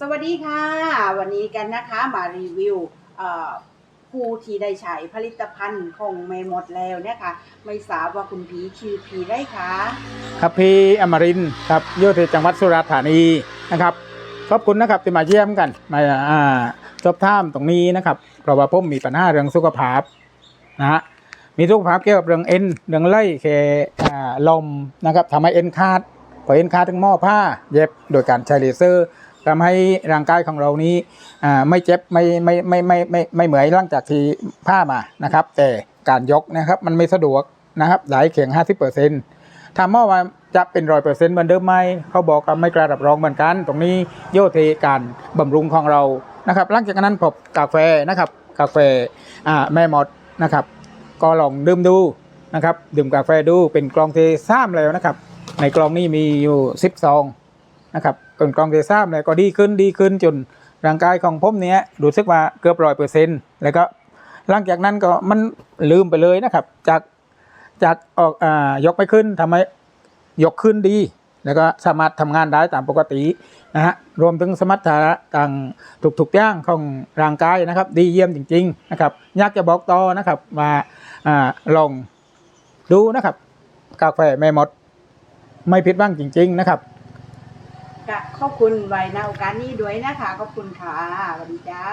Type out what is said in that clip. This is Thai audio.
สวัสดีค่ะ วันนี้กันนะคะมารีวิวผู้ที่ได้ใช้ผลิตภัณฑ์ของเมหมดแล้วเนี่ยค่ะไม่ทราบว่าคุณพีชื่อพีได้คะครับพี่อมรินครับอยู่ที่จังหวัดสุราษฎร์ธานีนะครับขอบคุณนะครับที่มาเยี่ยมกันมาอ่าสอบถามตรงนี้นะครับเพราะว่าผมมีปัญหาเรื่องสุขภาพนะฮะมีสุขภาพเกี่ยวกับเรื่องเอ็นเรื่องไล่แค่ลมนะครับทำให้เอ็นขาดพอเอ็นขาดถึงหม้อผ้า เย็บโดยการใช้เลเซอร์ ทำให้ร่างกายของเรานี้อ่าไม่เจ็บไม่ไม่ไม่ไม่ไม่ไม่เหมือนหลังจากที่ผ้ามานะครับ แต่การยกนะครับมันไม่สะดวกนะครับหลายเข่ง50%เปอร์เซ็นต์ถามว่าจะเป็นร้อยเปอร์เซ็นต์เหมือนเดิมไหมเขาบอกว่าไม่กล้ารับรองเหมือนกัน ตรงนี้โยเทการบำรุงของเรานะครับหลังจากนั้นผมกาแฟนะครับกาแฟอ่าแม่หมดนะครับ ก็ลองดื่มดูนะครับดื่มกาแฟดูเป็นกล่องเทซ้ำแล้วนะครับ ในกล่องนี้มีอยู่สิบซองนะครับ เป็นกลองเทซ้ำแล้วก็ดีขึ้นดีขึ้นจนร่างกายของผมเนี้ยรู้สึกว่าเกือบร้อยเปอร์เซ็นต์แล้วก็หลังจากนั้นก็มันลืมไปเลยนะครับ จากจากออกอ่ายกไม่ขึ้นทำให้ยกขึ้นดี แล้วก็สามารถทำงานได้ตามปกตินะฮะรวมถึงสมรรถนะต่างทุกๆอย่างของร่างกายนะครับ ดีเยี่ยมจริง ๆ นะครับอยากจะบอกต่อนะครับมาอ่าลองดูนะครับ กาแฟแม่หมด ไม่ผิดหวังจริง ๆ นะครับ ขอบคุณไว้ในโอกาสนี้ด้วยนะคะ ขอบคุณค่ะสวัสดีจ้า